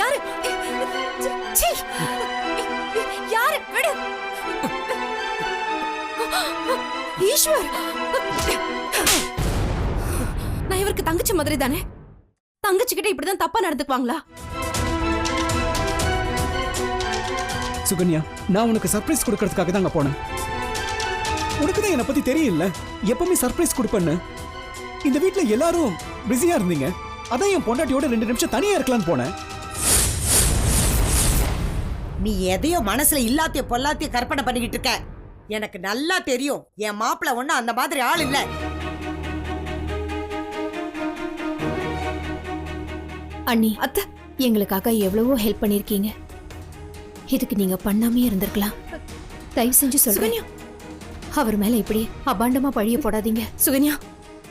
யாரு? யாரு? விடு. ஈஸ்வர். நான் இவருக்கு தங்கச்சி மாதிரி தானே? தங்கச்சிக்கிட்ட இப்படிதான் தப்பா நடந்துக்குவாங்களா? சுகன்யா நான் உனக்கு சர்ப்ரைஸ் கொடுக்கறதுக்காக தான் அங்க போனேன். உனக்கு தான் என்னை பத்தி தெரியல எப்பவுமே சர்ப்ரைஸ் கொடுப்பேன்னு. இந்த வீட்டுல எல்லாரும் பிஸியா இருந்தீங்க. அதான் என் பொண்டாட்டியோட ரெண்டு நிமிஷம் தனியா இருக்கலாம்னு போனேன். நீ எதையோ மனசுல இல்லாத்திய பொல்லாத்திய கற்பனை பண்ணிக்கிட்டு இருக்க. எனக்கு நல்லா தெரியும். என் மாப்பிள்ள ஒண்ணும் அந்த மாதிரி ஆள் இல்ல. அண்ணி அத்தை எங்களுக்காக எவ்வளவோ ஹெல்ப் பண்ணிருக்கீங்க. இதுக்கு நீங்க பண்ணாமே இருந்திருக்கலாம். தயவு செஞ்சு சொல்லுங்க சுகன்யா! அவர் மேல இப்படி அபாண்டமா பழிய போடாதீங்க. சுகன்யா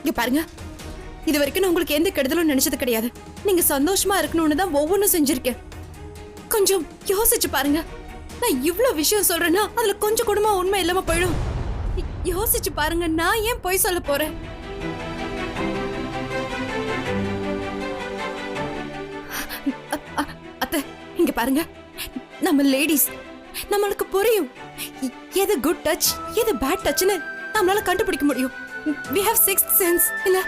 இங்க பாருங்க. இது வரைக்கும் நான் உங்களுக்கு எந்த கெடுதலும் நினைச்சது கிடையாது. நீங்க சந்தோஷமா இருக்கணும்னு தான் ஒவ்வொன்றும் செஞ்சிருக்கேன். கொஞ்சம் யோசிச்சு பாருங்க. நான் இவ்ளோ விஷயம் சொல்றேன்னா அதுல கொஞ்சம் கூடமா உண்மை இல்லாம போயிடும். யோசிச்சு பாருங்க நான் ஏன் பொய் சொல்ல போறேன்? அத்தை இங்க பாருங்க. நம்ம லேடிஸ் நம்மளுக்கு புரியும். எது குட் டச் எது பேட் டச்னு நம்மளால கண்டுபிடிக்க முடியும். We have sixth சென்ஸ் இல்ல?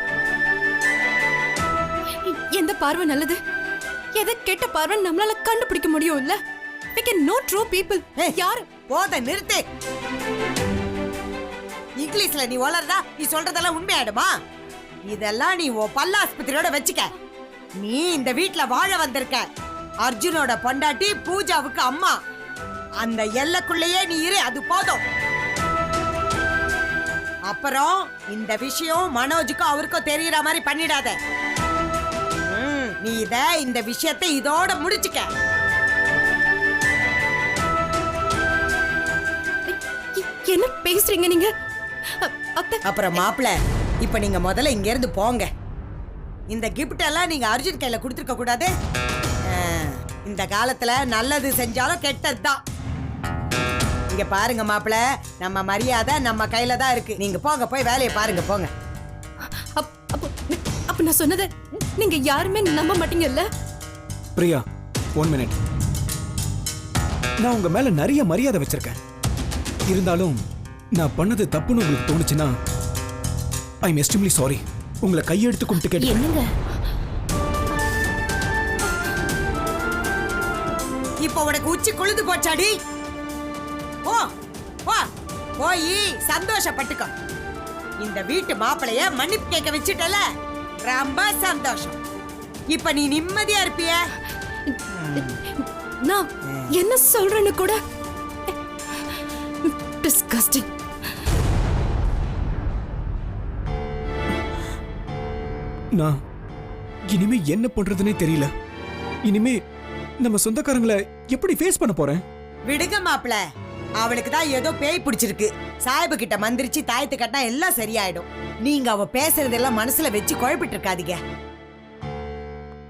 எந்த பார்வை நல்லது? எது கெட்ட பார்வை நம்மளால கண்டுபிடிக்க முடியும் இல்ல? We can know true people. யாரு? போத நிறுத்து. இங்கிலீஷ்ல நீ வளர்றதா நீ சொல்றதெல்லாம் உண்மையாயிடுமா? இதெல்லாம் நீ உன் பல்ல ஆஸ்பத்திரியோட வச்சுக்க. நீ இந்த வீட்ல வாழ வந்திருக்க. அர்ஜுனோட பொண்டாட்டி பூஜாவுக்கு அம்மா. அந்த எல்லைக்குள்ளேயே நீ இரு அது போதும். அப்புறம் இந்த விஷயம் மனோஜுக்கும் அவருக்கும் தெரியற மாதிரி பண்ணிடாத. நீ இத இந்த விஷயத்தை இதோட முடிச்சுக்க. என்ன பேசுறீங்க நீங்க? அப்புறம் மாப்பிள இப்ப நீங்க முதல்ல இங்க இருந்து போங்க. இந்த கிஃப்ட் எல்லாம் நீங்க அர்ஜுன் கையில கொடுத்துருக்க கூடாது. இந்த காலத்துல நல்லது செஞ்சாலும் கெட்டதுதான். இங்க பாருங்க மாப்பிள நம்ம மரியாதை நம்ம கையில தான் இருக்கு. நீங்க போங்க போய் வேலையை பாருங்க போங்க. அப்- அப்போ அப்ப நான் சொன்னதை நீங்க யாருமே நம்ப மாட்டீங்கல்ல? பிரியா ஒன் மினிட் நான் உங்க மேல நிறைய மரியாதை வச்சிருக்கேன். இருந்தாலும் நான் பண்ணது தப்புன்னு உங்களுக்கு தோணுச்சுன்னா ஐ எம் எஸ்டிம்லி சாரி உங்களை கையெடுத்து கும்பிட்டு கேட்டு என்னங்க? இப்போ உனக்கு உச்சி கொழுது போச்சாடி? போ போ. போய் சந்தோஷப்பட்டுக்கோ. இந்த வீட்டு மாப்பிளைய மன்னிப்பு கேட்க வச்சுட்டல. ரொம்ப சந்தோஷம். இப்ப நீ நிம்மதியா இருப்பிய? நான் என்ன சொல்றேன்னு கூட? டிஸ்கஸ்டிங் நான் இனிமே என்ன பண்றதுனே தெரியல. இனிமே நம்ம சொந்தக்காரங்களை எப்படி ஃபேஸ் பண்ண போறேன்? விடுங்க மாப்பிள. அவளுக்கு தான் ஏதோ பேய் பிடிச்சிருக்கு. சாஹிபு கிட்ட மந்திரிச்சு தாயத்து கட்டினா எல்லாம் சரியாயிடும். நீங்க அவ பேசுறதெல்லாம் மனசுல வச்சு குழப்பிட்டு இருக்காதீங்க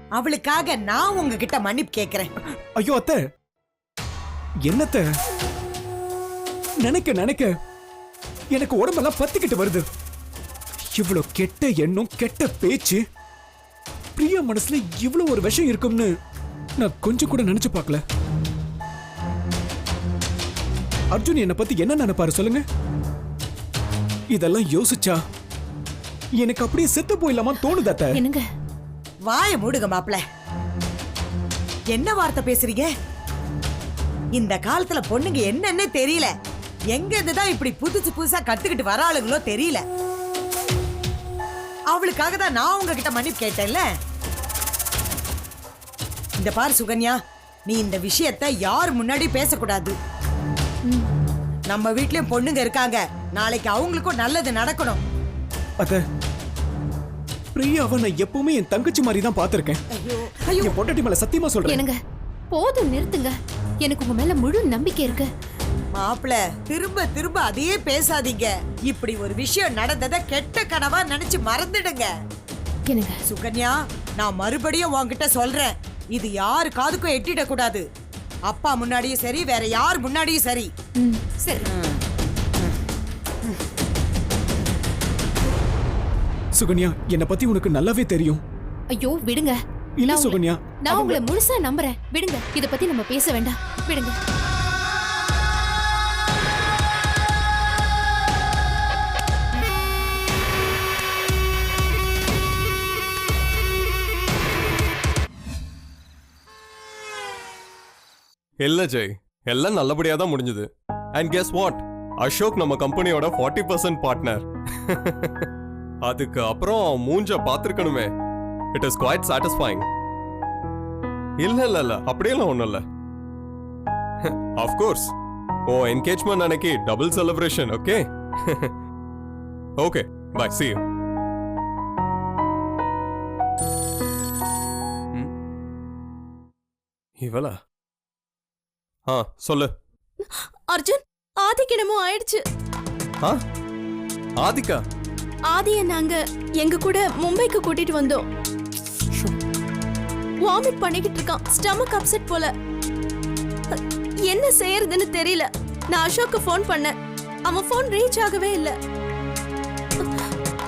அவளுக்காக நான் உங்ககிட்ட மன்னிப்பு கேக்குறேன். ஐயோ அத்தை. என்னத்த? நினைக்க நினைக்க. எனக்கு உடம்பெல்லாம் பத்திக்கிட்டு வருது. இவ்வளவு கெட்ட எண்ணம் கெட்ட பேச்சு. பிரியா மனசுல இவ்வளவு ஒரு விஷயம் இருக்கும்னு நான் கொஞ்சம் கூட நினைச்சு பார்க்கல. அர்ஜுன் என்னை பத்தி என்ன நினைப்பாரு சொல்லுங்க? இதெல்லாம் யோசிச்சா எனக்கு அப்படியே செத்து போயிடலாமா தோணுது அத்தை. என்னங்க? வாய மூடுங்க மாப்பிள. என்ன வார்த்தை பேசுறீங்க? இந்த காலத்துல பொண்ணுங்க என்னன்னே தெரியல. எங்க இருந்து தான் இப்படி புதுசு புதுசா கத்துக்கிட்டு வராளுங்களோ தெரியல. அவளுக்காக தான் நான் உங்ககிட்ட மன்னிப்பு கேட்டேன்ல. இந்த பார் சுகன்யா நீ இந்த விஷயத்தை யார் முன்னாடி பேசக்கூடாது. நம்ம வீட்லயும் பொண்ணுங்க இருக்காங்க. நாளைக்கு அவங்களுக்கும் நல்லது நடக்கணும். அத்தை பிரியாவை நான் எப்பவுமே என் தங்கச்சி மாதிரி தான் பார்த்திருக்கேன். ஐயோ. ஐயோ என் பொண்டாட்டி மேல சத்தியமா சொல்றேன். என்னங்க போதும் நிறுத்துங்க. எனக்கு உங்க மேல முழு நம்பிக்கை இருக்கு. மாப்பிள திரும்ப திரும்ப அதையே பேசாதீங்க. இப்படி ஒரு விஷயம் நடந்தத கெட்ட கனவா நினைச்சு மறந்துடுங்க. என்னங்க? சுகன்யா நான் மறுபடியும் உன்கிட்ட சொல்றேன். இது யாரு காதுக்கும் எட்டிட கூடாது அப்பா முன்னாடியும் சரி வேற யார் முன்னாடியும் சரி. ம். சரி. சுகன்யா என்னை பத்தி உனக்கு நல்லாவே தெரியும். ஐயோ விடுங்க. இல்ல சுகன்யா நான் உங்களை முழுசா நம்புறேன். விடுங்க. இத பத்தி நம்ம பேச வேண்டாம். விடுங்க. இல்ல ஜெய். எல்லாம் நல்லபடியா தான் முடிஞ்சது. அண்ட் கெஸ் வாட் அசோக் நம்ம கம்பெனியோட ஃபார்ட்டி பர்சன்ட் பார்ட்னர் அதுக்கு அப்புறம் மூஞ்ச பார்த்துருக்கணுமே. இட் இஸ் குவாய்ட் சாட்டிஸ்ஃபைங் இல்ல இல்ல இல்ல. அப்படியெல்லாம் ஒண்ணும் இல்ல. அஃப்கோர்ஸ் ஓ என்கேஜ்மெண்ட் அன்னைக்கு double celebration okay okay bye see you இவளா? ஆ சொல்லு. அர்ஜுன் ஆதிக்கு என்னமோ ஆயிடுச்சு. ஆ? ஆதிக்கா? ஆதிய நாங்க எங்க கூட மும்பைக்கு கூட்டிட்டு வந்தோம். வாமிட் பண்ணிக்கிட்டு இருக்கான். ஸ்டமக் அப்செட் போல. என்ன செய்யறதுன்னு தெரியல. நான் அசோக்கு ஃபோன் பண்ணேன். அவன் ஃபோன் ரீச் ஆகவே இல்ல.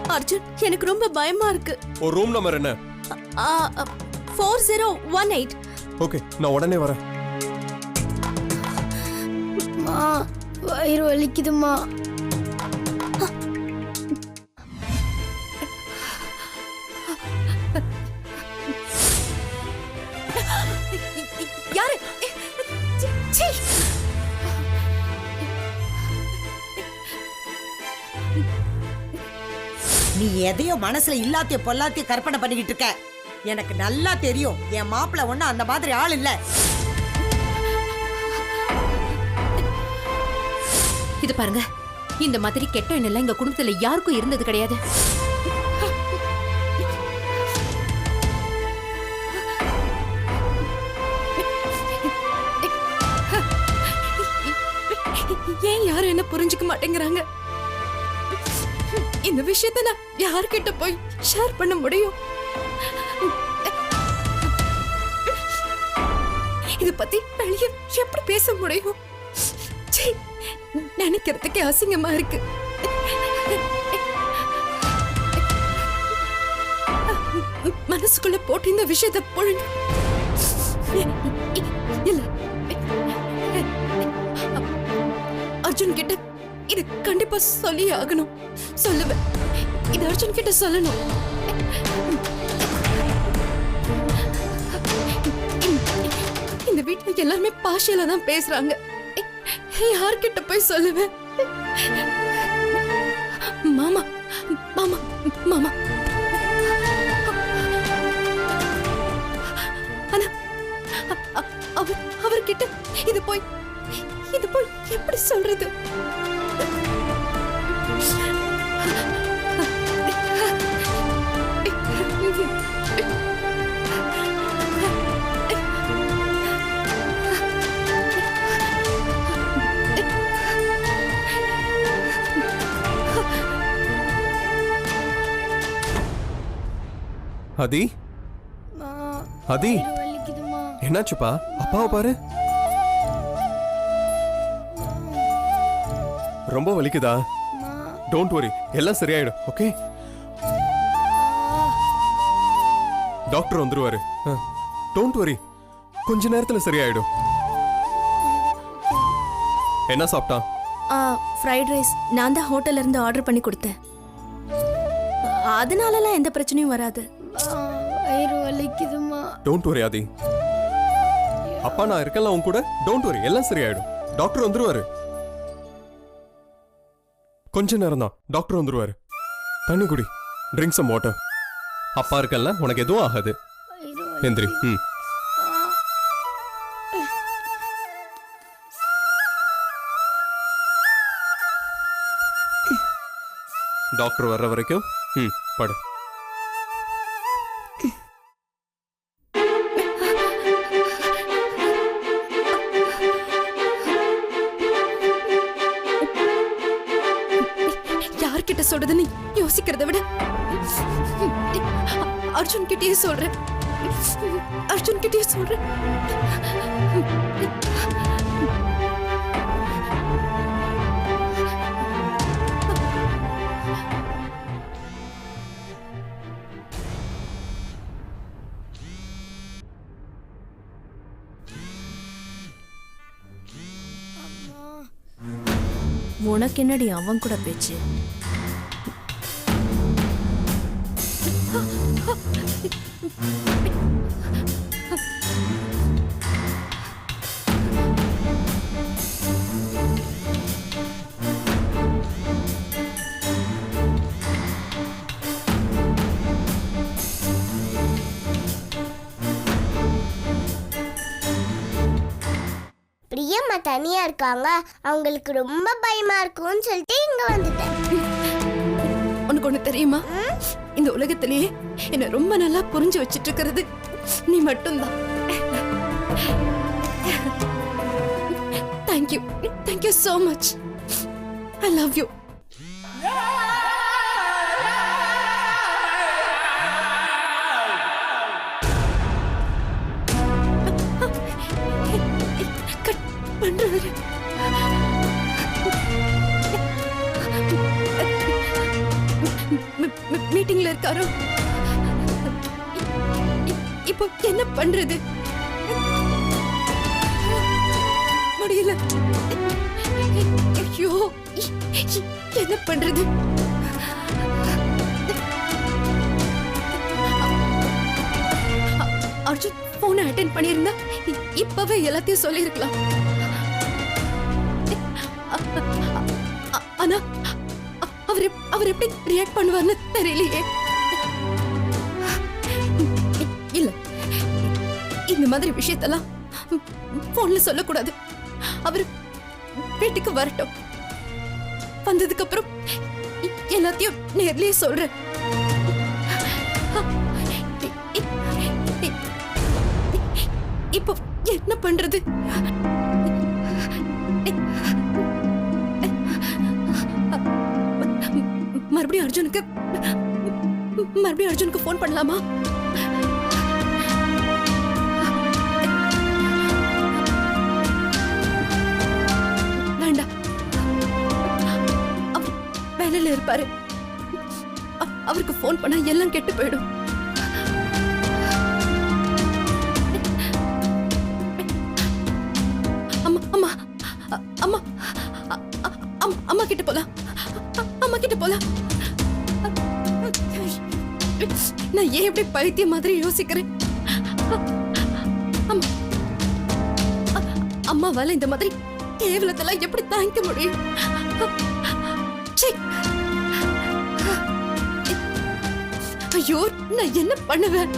அர்ஜுன் எனக்கு ரொம்ப பயமா இருக்கு. ஒரு ரூம் நம்பர் என்ன? Four zero one eight okay நான் உடனே வரேன். வயிறு வலிக்குதுமா யாரு. நீ எதையோ மனசுல இல்லாத்திய பொல்லாத்திய கற்பனை பண்ணிக்கிட்டு இருக்க. எனக்கு நல்லா தெரியும் என் மாப்பிள்ள ஒண்ணு அந்த மாதிரி ஆள் இல்ல. இது பாருங்க. இந்த மாதிரி கெட்ட எண்ணெல்லாம் எங்க குடும்பத்துல யாருக்கும் இருந்தது கிடையாது. ஏன் யாரும் என்ன புரிஞ்சுக்க மாட்டேங்கிறாங்க? இந்த விஷயத்த நான் யார்கிட்ட போய் ஷேர் பண்ண முடியும்? இத பத்தி வெளியே எப்படி பேச முடியும்? நினைக்கிறதுக்கே அசிங்கமா இருக்கு. மனசுக்குள்ள போட்டு இந்த விஷயத்தை பொழுங்க இல்ல. அர்ஜுன் கிட்ட இது கண்டிப்பா சொல்லி ஆகணும். சொல்லுவேன். இது அர்ஜுன் கிட்ட சொல்லணும். இந்த வீட்டுல எல்லாருமே பாஷையில தான் பேசுறாங்க. யார்கிட்ட போய் சொல்லுவேன் மாமா மாமா மாமா. அவர் அவர்கிட்ட இது போய் இது போய் எப்படி சொல்றது? அதி அதி வலிக்குதுமா என்னாச்சுப்பா? அப்பாவை பாரு. ரொம்ப வலிக்குதா? டோன்ட் வரி எல்லாம் சரியாயிடும் ஓகே டாக்டர் வந்துருவாரு. டோன்ட் வரி கொஞ்ச நேரத்துல சரியாயிடும். என்ன சாப்பிட்டான்? ஃப்ரைட் ரைஸ் நான் தான் ஹோட்டல்ல இருந்து ஆர்டர் பண்ணி கொடுத்தேன். அதனாலலாம் எந்த பிரச்சனையும் வராது. வயிறு வலிக்குதுமா டோன்ட் வரி ஆதி. அப்பா நான் இருக்கேன்ல உன் கூட? டோன்ட் வரி எல்லாம் சரியாயிடும். டாக்டர் வந்துருவாரு. கொஞ்ச நேரம் தான். டாக்டர் வந்துருவாரு. தண்ணி குடி. ட்ரிங்க் சம் வாட்டர் அப்பா இருக்கல்ல உனக்கு எதுவும் ஆகாது. எந்திரி ம். டாக்டர் வர்ற வரைக்கும் ம் படு. அர்ஜுன் கிட்டயே சொல்றேன். அர்ஜுன் கிட்டயே சொல்றேன். உனக்கு என்னடி அவன் கூட பேச்சு? பிரியம்மா தனியா இருக்காங்க. அவங்களுக்கு ரொம்ப பயமா இருக்கும்னு சொல்லிட்டு இங்க வந்துட்டேன். உனக்கு ஒண்ணு தெரியுமா? இந்த உலகத்திலேயே என்ன ரொம்ப நல்லா புரிஞ்சு வச்சிட்டு இருக்கிறது நீ மட்டும்தான். Thank you thank you so much I love you cut பண்றாரு மீட்டிங்ல இருக்காரோ இப்போ என்ன பண்றது முடியல ஐயோ என்ன பண்றது அர்ஜுன் போனை அட்டென்ட் பண்ணியிருந்தா இப்பவே எல்லாத்தையும் சொல்லியிருக்கலாம் ஆனா அவர் அவர் எப்படி ரியாக்ட் பண்ணுவார்னு தெரியலையே. இல்ல. இந்த மாதிரி விஷயத்தெல்லாம் போன்ல சொல்லக்கூடாது. அவர் வீட்டுக்கு வரட்டும். வந்ததுக்கு அப்புறம் எல்லாத்தையும் நேர்லயே சொல்றேன். இப்போ என்ன பண்றது? மறுபடியும் அர்ஜுனுக்கு மறுபடியும் அர்ஜுனுக்கு ஃபோன் பண்ணலாமா? வேண்டாம். அவர் வேலையில இருப்பாரு. அவருக்கு ஃபோன் பண்ணா எல்லாம் கெட்டு போயிடும். அம்மா அம்மா அம்மா அம்மா கிட்ட போலாம். அம்மா கிட்ட போலாம். நான் ஏன் இப்படி பைத்திய மாதிரி யோசிக்கிறேன்? அம்மாவால இந்த மாதிரி கேவலத்தெல்லாம் எப்படி தாங்கிக்க முடியும்? ஐயோ நான் என்ன பண்ணுவேன்?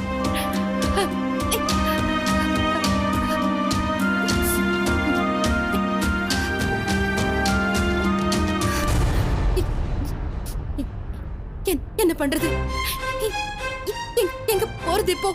என்ன பண்றது எங்க போறது இப்போ?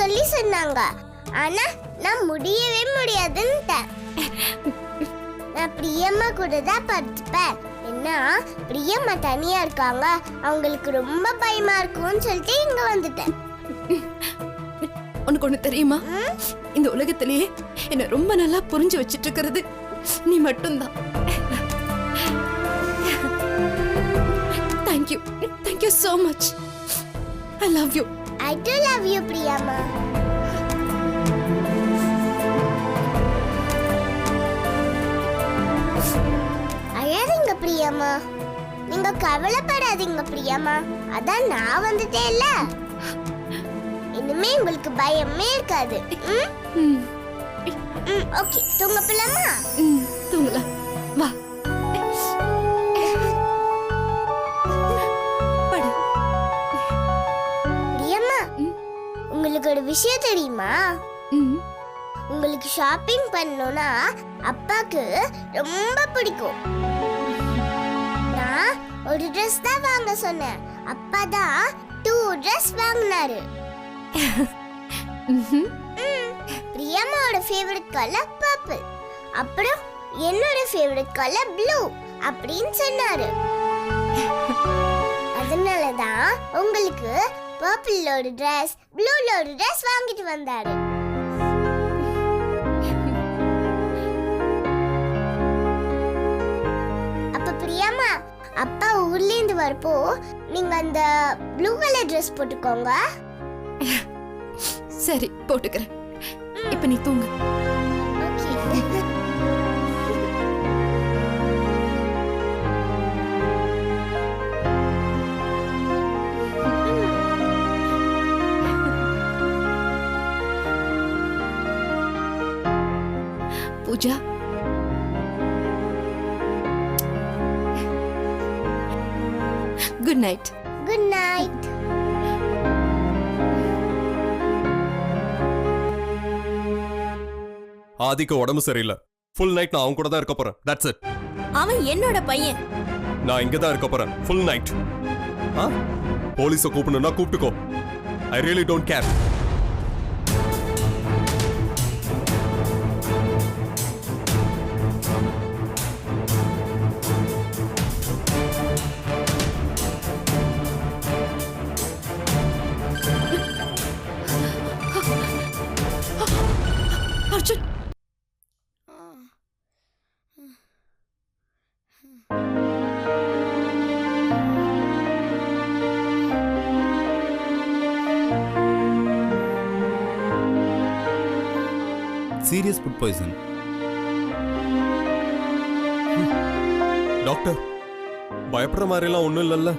சொல்லி சொன்னாங்க. ஆனா நான் முடியவே முடியாதுன்னுட்டேன் நான் பிரியம்மா கூட தான் படுத்துப்பேன் என்ன பிரியம்மா தனியா இருக்காங்க. அவங்களுக்கு ரொம்ப பயமா இருக்கும்னு சொல்லிட்டு இங்க வந்துட்டேன். உனக்கு ஒண்ணு தெரியுமா? இந்த உலகத்திலேயே என்ன ரொம்ப நல்லா புரிஞ்சு வச்சிட்டு இருக்கிறது நீ மட்டும்தான். Thank you thank you so much I love you I do love you பிரியாமா அழாதீங்க பிரியாமா நீங்க கவலைப்படாதீங்க பிரியாமா அதான் நான் வந்துட்டேன் இல்ல இனிமே உங்களுக்கு பயமே இருக்காது. ஓகே. தூங்க போலாமா ம், தூங்கலாம். உங்களுக்கு ஒரு விஷயம் தெரியுமா? உங்களுக்கு ஷாப்பிங் பண்ணணும்னா அப்பாக்கு ரொம்ப பிடிக்கும். நான் ஒரு Dress தான் வாங்க சொன்னேன். அப்பா தான் டூ Dress வாங்கினாரு. பிரியம்மாவோட ஃபேவரட் கலர் பர்பிள் அப்புறம் என்னோட ஃபேவரட் கலர் ப்ளூ அப்படின்னு சொன்னாரு. அதனால தான் உங்களுக்கு பர்பிள்ல ஒரு ட்ரெஸ் ப்ளூல ஒரு ட்ரெஸ் வாங்கிட்டு வந்தாரு. அப்ப பிரியாமா அப்பா ஊர்ல இருந்து வரப்போ நீங்க அந்த ப்ளூ கலர் ட்ரெஸ் போட்டுக்கோங்க. சரி போட்டுக்கிறேன். இப்ப நீ தூங்கு. Okay Pooja. Good night good night ஆதிக்கு உடம்பு சரியில்லை. ஃபுல் நைட் நான் அவன் கூட தான் இருக்க போறேன். தட்ஸ் இட் அவன் என்னோட பையன். நான் இங்க தான் இருக்க போறேன். ஃபுல் நைட் ஆ? போலீஸை கூப்பிடணும்னா கூப்பிட்டுக்கோ. I really don't care Arjun serious food poison doctor பயப்படுற மாதிரிலாம் ஒன்றும் இல்லைல்ல?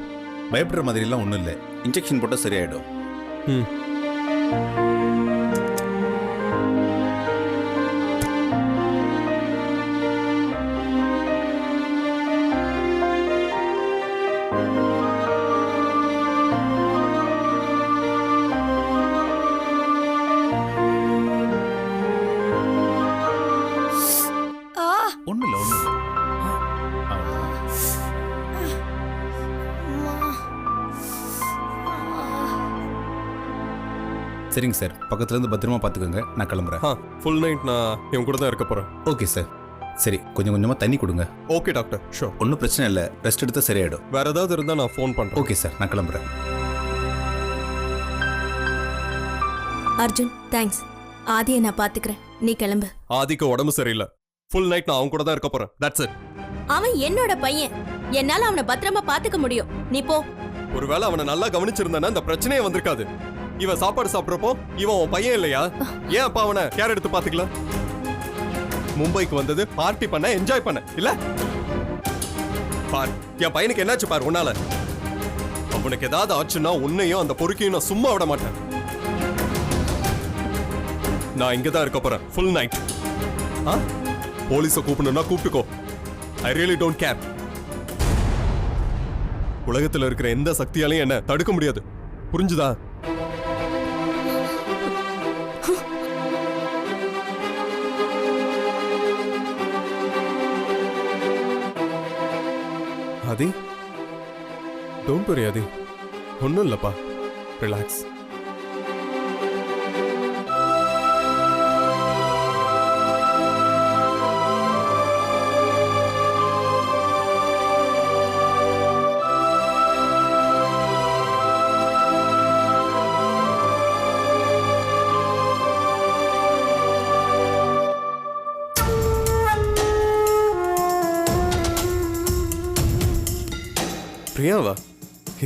பயப்படுற மாதிரிலாம் ஒன்றும் இல்லை. இன்ஜெக்ஷன் போட்டால் சரியாயிடும். ம். சரிங்க சார். பக்கத்துலேருந்து பத்திரமா பார்த்துக்கோங்க. நான் கிளம்புறேன். ஆ ஃபுல் நைட் நான் இவன் கூட தான் இருக்க போறேன். Okay sir. சரி கொஞ்சம் கொஞ்சமாக தண்ணி கொடுங்க. Okay doctor. ஷோ ஒன்றும் பிரச்சனை இல்லை. ரெஸ்ட் எடுத்தால் சரியாயிடும். வேற ஏதாவது இருந்தா நான் ஃபோன் பண்றேன். ஓகே சார் நான் கிளம்புறேன். அர்ஜுன் தேங்க்ஸ் ஆதியை நான் பாத்துக்கிறேன் நீ கிளம்பு. ஆதிக்கு உடம்பு சரியில்லை. ஃபுல் நைட் நான் அவன் கூட தான் இருக்க போறேன். தட்ஸ் இட் அவன் என்னோட பையன். என்னால அவனை பத்திரமா பாத்துக்க முடியும். நீ போ. ஒருவேளை அவனை நல்லா கவனிச்சிருந்தானா இந்த பிரச்சனையே வந்திருக்காது. இவன் சாப்பாடு சாப்பிட்றப்போ இவன் உன் பையன் இல்லையா? ஏன் அப்பா அவனை கேர் எடுத்து பாத்துக்கல மும்பைக்கு வந்தது பார்ட்டி பண்ண என்ஜாய் பண்ண இல்ல? பார் என் பையனுக்கு என்னாச்சு பார் உன்னால? அவனுக்கு ஏதாவது ஆச்சுன்னா உன்னையும் அந்த பொறுக்கையும் நான் சும்மா விட மாட்டேன். நான் இங்க தான் இருக்க போறேன் ஃபுல் நைட் ஆ? போலீஸை கூப்பிடணும்னா கூப்பிட்டுக்கோ. ஐ ரியலி டோன்ட் கேர் உலகத்துல இருக்கிற எந்த சக்தியாலையும் என்ன தடுக்க முடியாது. புரிஞ்சுதா? ஆதி. டோன்ட் வரி ஆதி. ஒன்றும் இல்லைப்பா. ரிலாக்ஸ்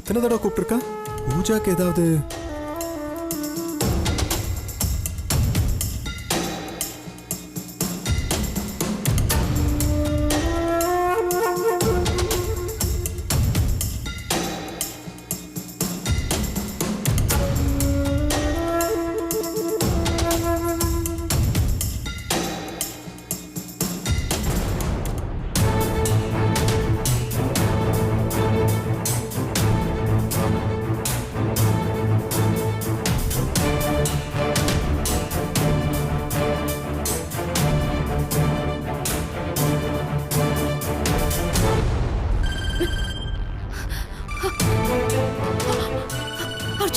எத்தனை தடவை கூப்பிட்டுருக்கா? பூஜாக்கு ஏதாவது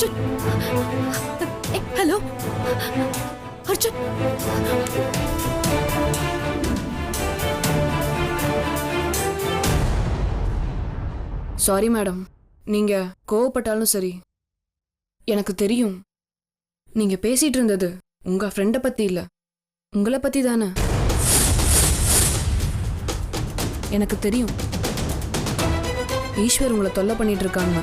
Arjun. Hello. Arjun. Sorry madam நீங்க கோவப்பட்டாலும் சரி எனக்கு தெரியும். நீங்க பேசிட்டு இருந்தது உங்க ஃப்ரெண்டை பத்தி இல்ல. உங்களை பத்தி தானே? எனக்கு தெரியும். ஈஸ்வர் உங்களை தொல்லை பண்ணிட்டு இருக்காங்க.